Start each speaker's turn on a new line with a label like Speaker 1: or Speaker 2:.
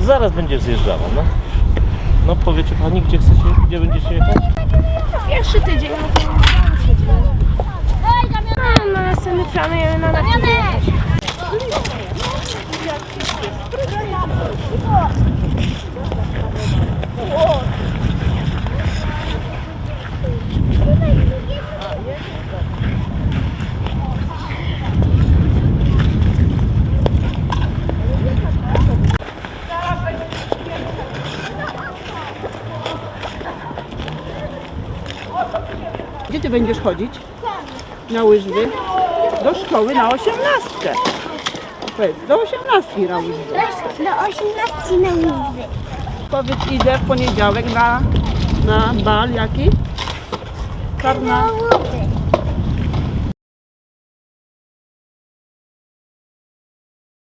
Speaker 1: zaraz będzie zjeżdżała, no. No powiecie pani, gdzie chcecie, gdzie będziecie jechać?
Speaker 2: Pierwszy tydzień, no to no, na następny planujemy na następny
Speaker 3: Gdzie ty będziesz chodzić? Na łyżwy? Do szkoły na osiemnastkę. Powiedz, do osiemnastki na łyżwy.
Speaker 4: Do 18 na łyżwy.
Speaker 3: Powiedz, idę w poniedziałek na, na bal jaki? Karna,
Speaker 4: Karnałowy.